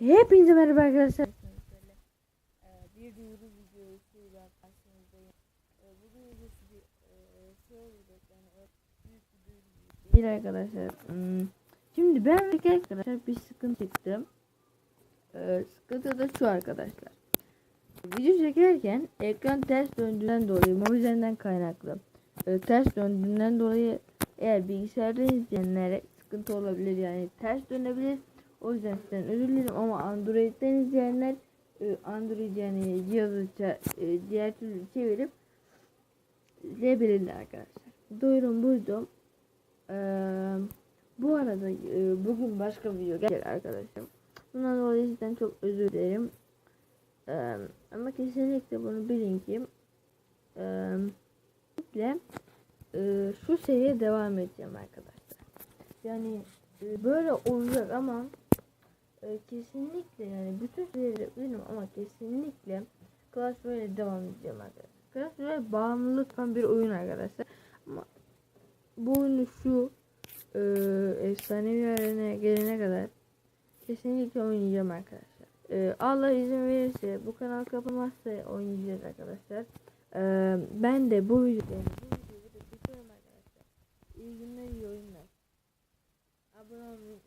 Hepinize merhaba arkadaşlar. Bir duyuru videosuyla karşınızdayım. E, bu duyuru bir şey olacak yani büyük bir duyuru. Bir arkadaşlar. hmm, Şimdi ben arkadaşlar bir sıkıntı çıktı. Ee, sıkıntı da şu arkadaşlar. Video çekerken ekran ters döndüğünden dolayı mobilden kaynaklı. e, ters döndüğünden dolayı eğer bilgisayarda izleyenlere sıkıntı olabilir yani ters dönebilir. O yüzden sizden özür dilerim ama Android'den izleyenler e, Android yani cihazı e, diğer türlü çevirip izleyebilirler arkadaşlar. Duyurum buydu. Ee, bu arada e, bugün başka bir video gelecek arkadaşlar. Bundan dolayı sizden çok özür dilerim. Ama kesinlikle bunu bilin ki e, e, şu seriye devam edeceğim arkadaşlar. Yani e, böyle olacak ama e, kesinlikle yani bütün süreleri üzgünüm ama kesinlikle Clash Royale devam edeceğim arkadaşlar. Clash Royale bağımlı tutan bir oyun arkadaşlar. Ama bu oyunu şu e, efsanevi haline gelene kadar kesinlikle oynayacağım arkadaşlar. E, Allah izin verirse bu kanal kapanmazsa oynayacağız arkadaşlar. E, ben de bu videoyu bu videoyu arkadaşlar. İyi günler iyi oyunlar. Abone olmayı